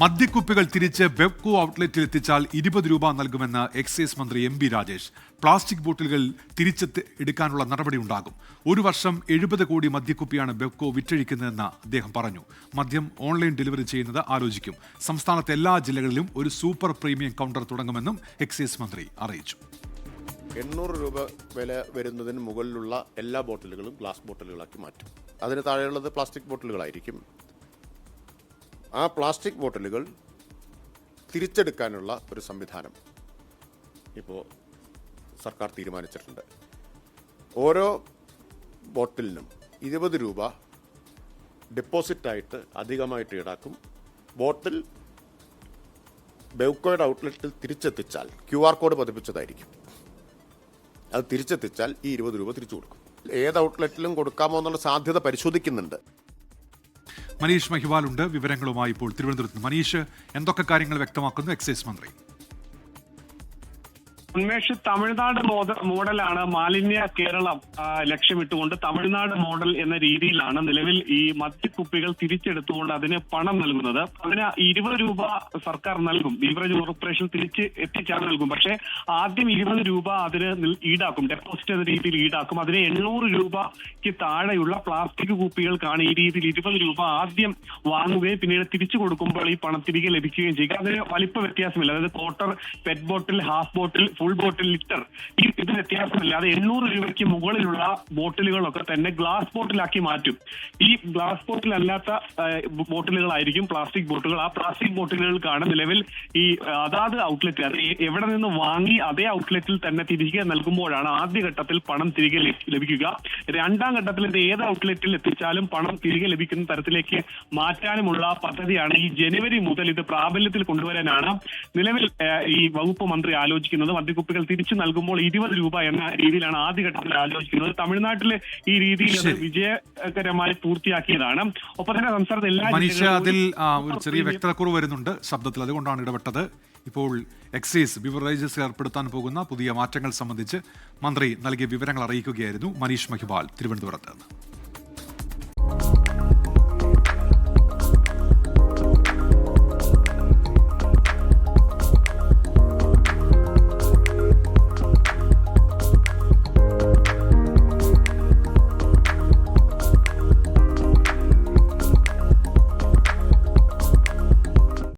മദ്യക്കുപ്പികൾ തിരിച്ച് വെബ്കോ ഔട്ട്ലെറ്റിൽ എത്തിച്ചാൽ ഇരുപത് രൂപ നൽകുമെന്ന് എക്സൈസ് മന്ത്രി എം ബി രാജേഷ്. പ്ലാസ്റ്റിക് ബോട്ടിലുകൾ തിരിച്ചെത്തി എടുക്കാനുള്ള നടപടി ഉണ്ടാകും ഒരു വർഷം എഴുപത് കോടി മദ്യക്കുപ്പിയാണ് ബെബ്കോ വിറ്റഴിക്കുന്നതെന്ന് അദ്ദേഹം പറഞ്ഞു. മദ്യം ഓൺലൈൻ ഡെലിവറി ചെയ്യുന്നത് ആലോചിക്കും. സംസ്ഥാനത്തെ എല്ലാ ജില്ലകളിലും ഒരു സൂപ്പർ പ്രീമിയം കൗണ്ടർ തുടങ്ങുമെന്നും എക്സൈസ് മന്ത്രി അറിയിച്ചു. എണ്ണൂറ് രൂപ വില വരുന്നതിന് മുകളിലുള്ള എല്ലാ ബോട്ടിലുകളും ഗ്ലാസ് ബോട്ടിലുകളാക്കി മാറ്റും. അതിന് താഴെയുള്ളത് പ്ലാസ്റ്റിക് ബോട്ടിലുകളായിരിക്കും. ആ പ്ലാസ്റ്റിക് ബോട്ടിലുകൾ തിരിച്ചെടുക്കാനുള്ള ഒരു സംവിധാനം ഇപ്പോൾ സർക്കാർ തീരുമാനിച്ചിട്ടുണ്ട്. ഓരോ ബോട്ടിലിനും ഇരുപത് രൂപ ഡെപ്പോസിറ്റായിട്ട് അധികമായിട്ട് ഈടാക്കും. ബോട്ടിൽ ബെവ്കോയുടെ ഔട്ട്ലെറ്റിൽ തിരിച്ചെത്തിച്ചാൽ ക്യു ആർ കോഡ് പതിപ്പിച്ചതായിരിക്കും. അത് തിരിച്ചെത്തിച്ചാൽ ഈ ഇരുപത് രൂപ തിരിച്ചു കൊടുക്കും. ഏത് ഔട്ട്ലെറ്റിലും കൊടുക്കാമോ എന്നുള്ള സാധ്യത പരിശോധിക്കുന്നുണ്ട്. മനീഷ് മഹിവാൽ ഉണ്ട് വിവരങ്ങളുമായി ഇപ്പോൾ തിരുവനന്തപുരത്ത് മനീഷ് എന്തൊക്കെ കാര്യങ്ങൾ വ്യക്തമാക്കുന്നു? എക്സൈസ് മന്ത്രി. ഉന്മേഷ് തമിഴ്നാട് മോഡ- മോഡലാണ് മാലിന്യ കേരളം ലക്ഷ്യമിട്ടുകൊണ്ട് തമിഴ്നാട് മോഡൽ എന്ന രീതിയിലാണ് നിലവിൽ ഈ മദ്യക്കുപ്പികൾ തിരിച്ചെടുത്തുകൊണ്ട് അതിന് പണം നൽകുന്നത്. അതിന് ഇരുപത് രൂപ സർക്കാർ നൽകും. ബീവറേജ് കോർപ്പറേഷൻ തിരിച്ച് എത്തിച്ചാണ് നൽകും. പക്ഷേ ആദ്യം ഇരുപത് രൂപ അതിന് ഈടാക്കും. ഡെപ്പോസിറ്റ് എന്ന രീതിയിൽ ഈടാക്കും. അതിന് എണ്ണൂറ് രൂപയ്ക്ക് താഴെയുള്ള പ്ലാസ്റ്റിക് കുപ്പികൾക്കാണ് ഈ രീതിയിൽ ഇരുപത് രൂപ ആദ്യം വാങ്ങുകയും പിന്നീട് തിരിച്ചു കൊടുക്കുമ്പോൾ ഈ പണം തിരികെ ലഭിക്കുകയും ചെയ്യുക. അതിന് വലിപ്പ വ്യത്യാസമില്ല. അതായത് quarter pet bottle half bottle full bottle litre ഈ ഇത് വ്യത്യാസമില്ലാതെ എണ്ണൂറ് രൂപയ്ക്ക് മുകളിലുള്ള ബോട്ടിലുകളൊക്കെ തന്നെ ഗ്ലാസ് ബോട്ടിലാക്കി മാറ്റും. ഈ ഗ്ലാസ് ബോട്ടിലല്ലാത്ത ബോട്ടിലുകളായിരിക്കും പ്ലാസ്റ്റിക് ബോട്ടിലുകൾ. ആ പ്ലാസ്റ്റിക് ബോട്ടിലുകൾക്കാണ് നിലവിൽ ഈ അതാത് ഔട്ട്ലെറ്റ് അത് എവിടെ നിന്ന് വാങ്ങി അതേ ഔട്ട്ലെറ്റിൽ തന്നെ തിരികെ നൽകുമ്പോഴാണ് ആദ്യഘട്ടത്തിൽ പണം തിരികെ ലഭിക്കുക. രണ്ടാം ഘട്ടത്തിൽ ഇത് ഏത് ഔട്ട്ലെറ്റിൽ എത്തിച്ചാലും പണം തിരികെ ലഭിക്കുന്ന തരത്തിലേക്ക് മാറ്റാനുമുള്ള പദ്ധതിയാണ് ഈ ജനുവരി മുതൽ ഇത് പ്രാബല്യത്തിൽ കൊണ്ടുവരാനാണ് നിലവിൽ ഈ വകുപ്പ് മന്ത്രി ആലോചിക്കുന്നത്. മദ്യക്കുപ്പികൾ തിരിച്ചു നൽകുമ്പോൾ ഇരുപത് രൂപ എന്ന രീതിയിലാണ് ആദ്യഘട്ടത്തിൽ ആലോചിക്കുന്നത്. തമിഴ്നാട്ടിലെ ഈ രീതിയിൽ അത് വിജയകരമായി പൂർത്തിയാക്കിയതാണ്. ഒപ്പം തന്നെ സംസ്ഥാനത്ത് എല്ലാ മനുഷ്യ അതിൽ ഒരു ചെറിയ വ്യക്തതക്കുറവ് വരുന്നുണ്ട് ശബ്ദത്തിൽ. അതുകൊണ്ടാണ് ഇടപെട്ടത്. ഇപ്പോൾ എക്സൈസ് ബിവറേജസ് ഏർപ്പെടുത്താൻ പോകുന്ന പുതിയ മാറ്റങ്ങൾ സംബന്ധിച്ച് മന്ത്രി നൽകിയ വിവരങ്ങൾ അറിയിക്കുകയായിരുന്നു മനീഷ് മഹിബാൽ തിരുവനന്തപുരത്ത്